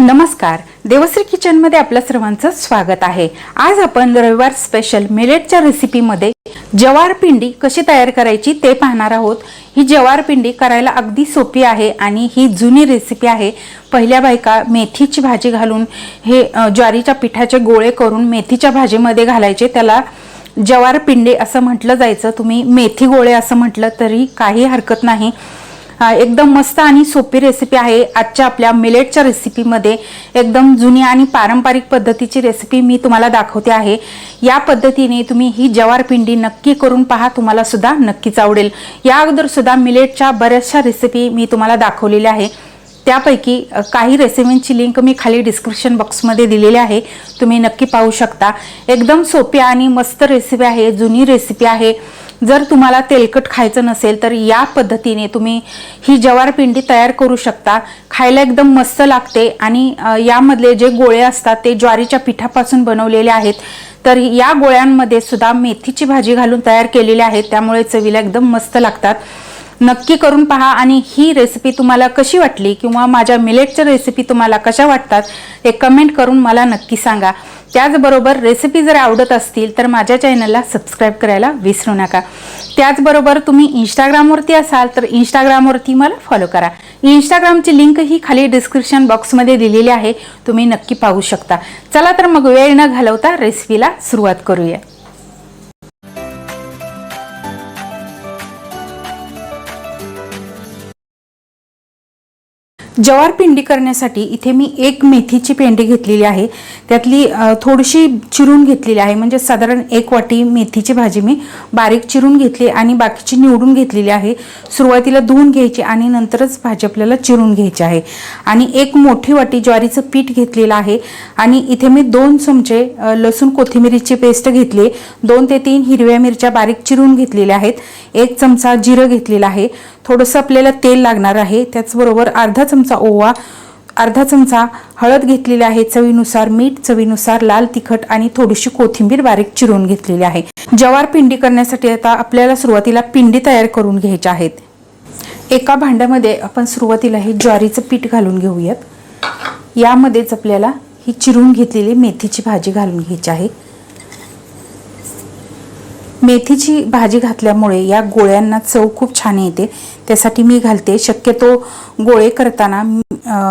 नमस्कार देवश्री किचनमध्ये आपल्या सर्वांचं स्वागत आहे. आज आपण रविवार स्पेशल मिलेटच्या रेसिपीमध्ये जवार पिंडी कशी तयार करायची ते पाहणार आहोत. ही जवार पिंडी करायला अगदी सोपी आहे आणि ही जुनी रेसिपी आहे. पहिल्या बायका मेथीची भाजी घालून हे ज्वारीच्या पिठाचे गोळे करून मेथीच्या भाजीमध्ये घालायचे. त्याला जवार पिंडी असं म्हटलं जायचं. तुम्ही मेथी गोळे असं म्हटलं तरी काही हरकत नाही. एकदम मस्त आणि सोपी रेसिपी आहे. आजच्या आपल्या मिलेटच्या रेसिपीमध्ये एकदम जुनी आणि पारंपरिक पद्धतीची रेसिपी मी तुम्हाला दाखवते आहे. या पद्धतीने तुम्ही ही जवार पिंडी नक्की करून पहा तुम्हाला सुद्धा नक्कीच आवडेल. या अगोदरसुद्धा मिलेटच्या बऱ्याचशा रेसिपी मी तुम्हाला दाखवलेल्या आहे. त्यापैकी काही रेसिपींची लिंक मी खाली डिस्क्रिप्शन बॉक्समध्ये दिलेली आहे. तुम्ही नक्की पाहू शकता. एकदम सोपी आणि मस्त रेसिपी आहे जुनी रेसिपी आहे. जर तुम्हाला तेलकट खायचं नसेल तर या पद्धतीने तुम्ही ही जवार पिंडी तयार करू शकता. खायला एकदम मस्त लागते आणि यामधले जे गोळे असतात ते ज्वारीच्या पिठापासून बनवलेले आहेत. तर या गोळ्यांमध्ये सुद्धा मेथीची भाजी घालून तयार केलेली आहे त्यामुळे चवीला एकदम मस्त लागतात. नक्की करून पहा आणि ही रेसिपी तुम्हाला कशी वाटली किंवा माझ्या मिलेटच्या रेसिपी तुम्हाला कशा वाटतात हे कमेंट करून मला नक्की सांगा. त्याचबरोबर रेसिपी जर आवडत असतील तर माझ्या चॅनलला सबस्क्राईब करायला विसरू नका. त्याचबरोबर तुम्ही इंस्टाग्रामवरती असाल तर इंस्टाग्रामवरती मला फॉलो करा. इंस्टाग्रामची लिंक ही खाली डिस्क्रिप्शन बॉक्समध्ये दिलेली आहे. तुम्ही नक्की पाहू शकता. चला तर मग वेळ न घालवता रेसिपीला सुरुवात करूया. जवार पिंडी करण्यासाठी इथे मी एक मेथीची पेंडी घेतलेली आहे. त्यातली थोडीशी चिरून घेतलेली आहे. म्हणजे साधारण एक वाटी मेथीची भाजी मी बारीक चिरून घेतली आणि बाकीची निवडून घेतलेली आहे. सुरुवातीला धुवून घ्यायची आणि नंतरच भाजी आपल्याला चिरून घ्यायची आहे. आणि एक मोठी वाटी ज्वारीचं पीठ घेतलेलं आहे. आणि इथे मी दोन चमचे लसूण कोथिंबिरीची पेस्ट घेतली. दोन ते तीन हिरव्या मिरच्या बारीक चिरून घेतलेल्या आहेत. एक चमचा जिरं घेतलेलं आहे. थोडंसं आपल्याला तेल लागणार आहे. त्याचबरोबर अर्धा चमचा ओवा अर्धा चमचा हळद घेतलेली आहे. चवीनुसार मीठ चवीनुसार लाल तिखट आणि थोडीशी कोथिंबीर बारीक चिरून घेतलेली आहे. जवार पिंडी करण्यासाठी आता आपल्याला सुरुवातीला पिंडी तयार करून घ्यायच्या आहेत. एका भांड्यामध्ये आपण सुरुवातीला हे ज्वारीचं पीठ घालून घेऊयात. यामध्येच आपल्याला ही चिरून घेतलेली मेथीची भाजी घालून घ्यायची आहे. मेथीची भाजी घातल्यामुळे या गोळ्यांना चव खूप छान येते. त्यासाठी मी घालते. शक्यतो गोळे करताना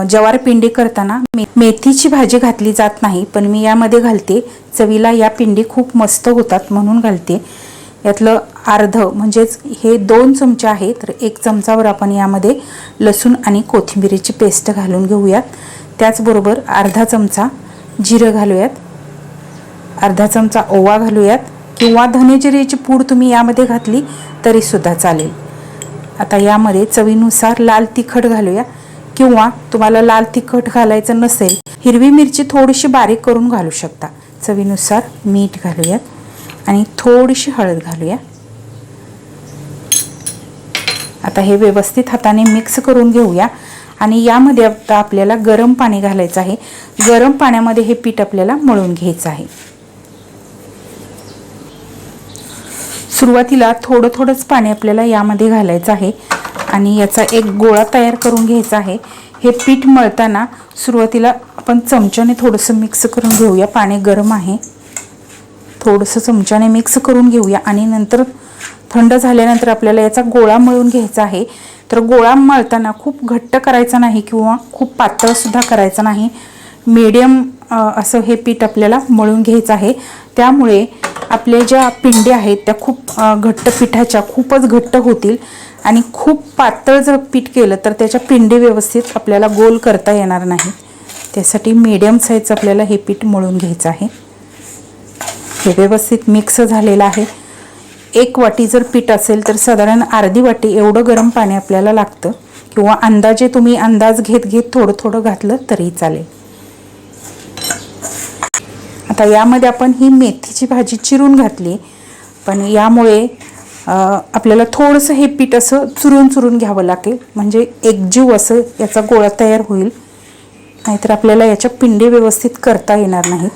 जवार पिंडी करताना मे- मेथीची भाजी घातली जात नाही पण मी यामध्ये घालते. चवीला या पिंडी खूप मस्त होतात म्हणून घालते. यातलं अर्ध म्हणजेच हे दोन चमचे आहे तर एक चमचावर आपण यामध्ये लसूण आणि कोथिंबिरीची पेस्ट घालून घेऊयात. त्याचबरोबर अर्धा चमचा जिरं घालूयात. अर्धा चमचा ओवा घालूयात. किंवा धनेजरीची पूड तुम्ही यामध्ये घातली तरीसुद्धा चालेल. आता यामध्ये चवीनुसार लाल तिखट घालूया. किंवा तुम्हाला लाल तिखट घालायचं नसेल हिरवी मिरची थोडीशी बारीक करून घालू शकता. चवीनुसार मीठ घालूयात आणि थोडीशी हळद घालूया. आता हे व्यवस्थित हाताने मिक्स करून घेऊया. आणि यामध्ये आता आपल्याला गरम पाणी घालायचं आहे. गरम पाण्यामध्ये हे पीठ आपल्याला मळून घ्यायचं आहे. सुरुवातीला थोडं थोडंच पाणी आपल्याला यामध्ये घालायचं आहे आणि याचा एक गोळा तयार करून घ्यायचा आहे. हे पीठ मळताना सुरुवातीला आपण चमच्याने थोडंसं मिक्स करून घेऊया. पाणी गरम आहे. थोडंसं चमच्याने मिक्स करून घेऊया आणि नंतर थंड झाल्यानंतर आपल्याला याचा गोळा मळून घ्यायचा आहे. तर गोळा मळताना खूप घट्ट करायचा नाही किंवा खूप पातळसुद्धा करायचा नाही. मीडियम असं हे पीठ आपल्याला मळून घ्यायचं आहे. त्यामुळे आपल्या ज्या पिंड्या आहेत त्या खूप घट्ट पिठाच्या खूपच घट्ट होतील. आणि खूप पातळ जर पीठ केलं तर त्याच्या पिंडी व्यवस्थित आपल्याला गोल करता येणार नाही. त्यासाठी मीडियम साईजचं आपल्याला हे पीठ मळून घ्यायचं आहे. हे व्यवस्थित मिक्स झालेलं आहे. एक वाटी जर पीठ असेल तर साधारण अर्धी वाटी एवढं गरम पाणी आपल्याला लागतं. किंवा अंदाजे तुम्ही अंदाज घेत घेत थोडं थोडं घातलं तरी चालेल. आता यामध्ये आपण ही मेथीची भाजी चिरून घातली. पण यामुळे आपल्याला थोडंसं हे पीठ असं चुरून चुरून घ्यावं लागेल. म्हणजे एकजीव असं याचा गोळा तयार होईल. नाहीतर आपल्याला याच्या पिंडी व्यवस्थित करता येणार नाहीत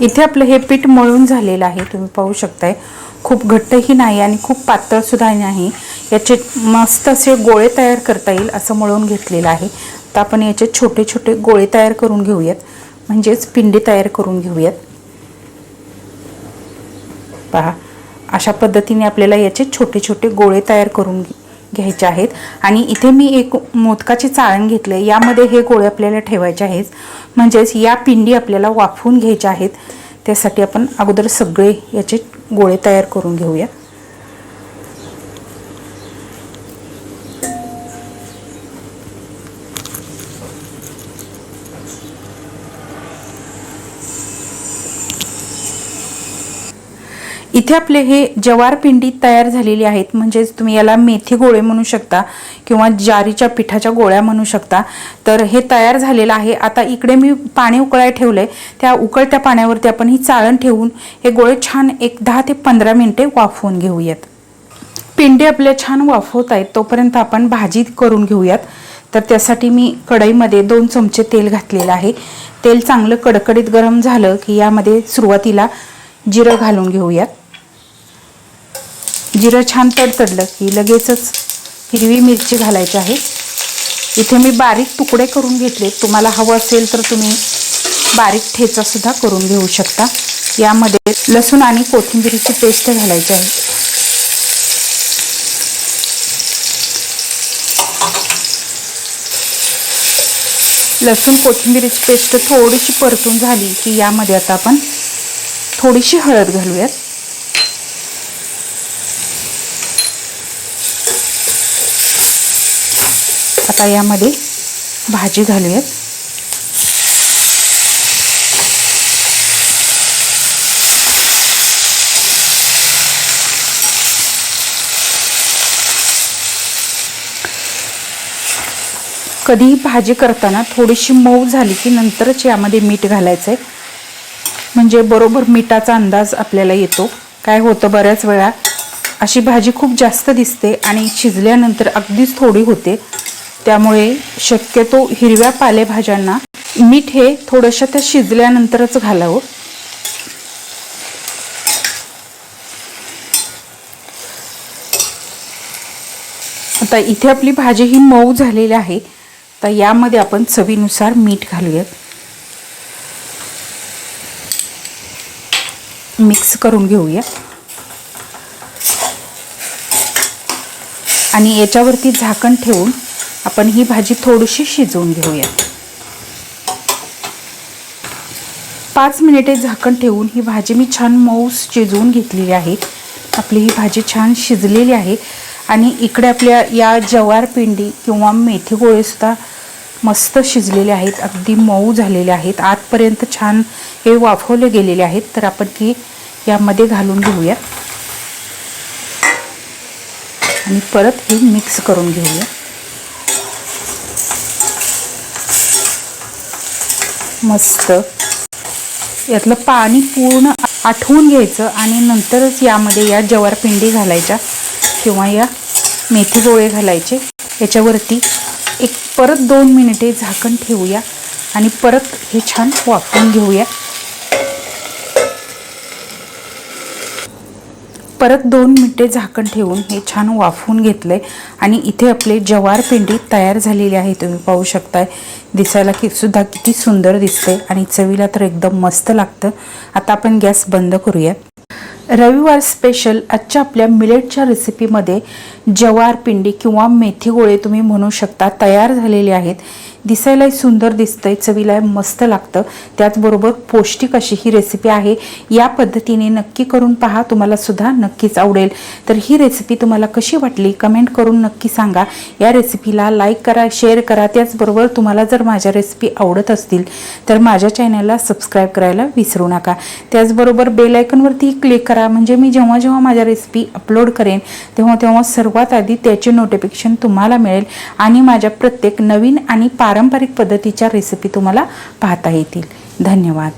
इथे आपलं हे पीठ मळून झालेलं आहे. तुम्ही पाहू शकताय. खूप घट्टही नाही आणि खूप पातळ सुद्धा नाही. याचे मस्त असे गोळे तयार करता येईल असं मळून घेतलेलं आहे. तर आपण याचे छोटे छोटे गोळे तयार करून घेऊयात. म्हणजेच पिंडी तयार करून घेऊयात. पहा अशा पद्धतीने आपल्याला याचे छोटे छोटे गोळे तयार करून घ्यायचे आहेत. आणि इथे मी एक मोदकाची चाळण घेतले यामध्ये हे गोळे आपल्याला ठेवायचे आहेत. म्हणजेच या पिंडी आपल्याला वाफवून घ्यायच्या आहेत. त्यासाठी आपण अगोदर सगळे याचे गोळे तयार करून घेऊया इथे आपले हे जवार पिंडी तयार झालेली आहेत. म्हणजेच तुम्ही याला मेथी गोळे म्हणू शकता किंवा ज्वारीच्या पिठाच्या गोळ्या म्हणू शकता. तर हे तयार झालेलं आहे. आता इकडे मी पाणी उकळाय ठेवलंय. त्या उकळत्या पाण्यावरती आपण ही चाळण ठेवून हे गोळे छान एक दहा ते पंधरा मिनिटे वाफवून घेऊयात. पिंडी आपल्या छान वाफवत आहेत. तोपर्यंत आपण भाजी करून घेऊयात. तर त्यासाठी मी कढईमध्ये दोन चमचे तेल घातलेलं आहे. तेल चांगलं कडकडीत गरम झालं की यामध्ये सुरुवातीला जिरं घालून घेऊयात. जिरं छान तडतडलं की लगेचच हिरवी मिरची घालायची आहे. इथे मी बारीक तुकडे करून घेतले. तुम्हाला हवं असेल तर तुम्ही बारीक ठेचासुद्धा करून घेऊ शकता. यामध्ये लसूण आणि कोथिंबिरीची पेस्ट घालायची आहे. लसूण कोथिंबीरीची पेस्ट थोडीशी परतून झाली की यामध्ये आता आपण थोडीशी हळद घालूयात. आता यामध्ये भाजी घालूयात. कधी भाजी करताना थोडीशी मऊ झाली की नंतरच यामध्ये मीठ घालायचं आहे म्हणजे बरोबर मिठाचा अंदाज आपल्याला येतो. काय होतं बऱ्याच वेळा अशी भाजी खूप जास्त दिसते आणि शिजल्यानंतर अगदीच थोडी होते. त्यामुळे शक्यतो हिरव्या पालेभाज्यांना मीठ हे थोडंसं त्या शिजल्यानंतरच घालावं. आता इथे आपली भाजी ही मऊ झालेली आहे तर यामध्ये आपण चवीनुसार मीठ घालूयात. मिक्स करून घेऊया आणि याच्यावरती झाकण ठेवून आपण ही भाजी थोडीशी शिजवून घेऊया. पाच मिनिटे झाकण ठेवून ही भाजी मी छान मऊ शिजवून घेतलेली आहे. आपली ही भाजी छान शिजलेली आहे आणि इकडे आपल्या या जवार पिंडी किंवा मेथी गोळेसुद्धा मस्त शिजलेले आहेत अगदी मऊ झालेले आहेत. आतपर्यंत छान हे वाफवले गेलेले आहेत तर आपण की यामध्ये घालून घेऊया. आणि परत हे मिक्स करून घेऊया. मस्त. यातलं पाणी पूर्ण आठवून घ्यायचं आणि नंतरच यामध्ये या जवार पिंडी घालायच्या किंवा या मेथी गोळे घालायचे. याच्यावरती एक परत दोन मिनिटे झाकण ठेवूया आणि परत हे छान वाफवून घेऊया. परत दोन मिनिटे झाकण ठेवून हे छान वाफवून घेतलंय. आणि इथे आपले जवार पिंडी तयार झालेली आहे तुम्ही पाहू शकताय. दिसायला की सुद्धा किती सुंदर दिसते आणि चवीला तर एकदम मस्त लागतं. आता आपण गॅस बंद करूया. रविवार स्पेशल आजच्या आपल्या मिलेटच्या रेसिपीमध्ये जवार पिंडी किंवा मेथी गोळे तुम्ही म्हणू शकता तयार झालेले आहेत. दिसायलाही सुंदर दिसतंय चवीला मस्त लागतं. त्याचबरोबर पौष्टिक अशी ही रेसिपी आहे. या पद्धतीने नक्की करून पहा तुम्हाला सुद्धा नक्कीच आवडेल. तर ही रेसिपी तुम्हाला कशी वाटली कमेंट करून नक्की सांगा. या रेसिपीला लाईक करा शेअर करा. त्याचबरोबर तुम्हाला जर माझ्या रेसिपी आवडत असतील तर माझ्या चॅनलला सबस्क्राईब करायला विसरू नका. त्याचबरोबर बेलायकनवरती क्लिक करा. म्हणजे मी जेव्हा जेव्हा माझ्या रेसिपी अपलोड करेन तेव्हा तेव्हा सर्वात आधी त्याचे नोटिफिकेशन तुम्हाला मिळेल. आणि माझ्या प्रत्येक नवीन आणि पारंपरिक पद्धतीच्या रेसिपी तुम्हाला पाहता येतील. धन्यवाद.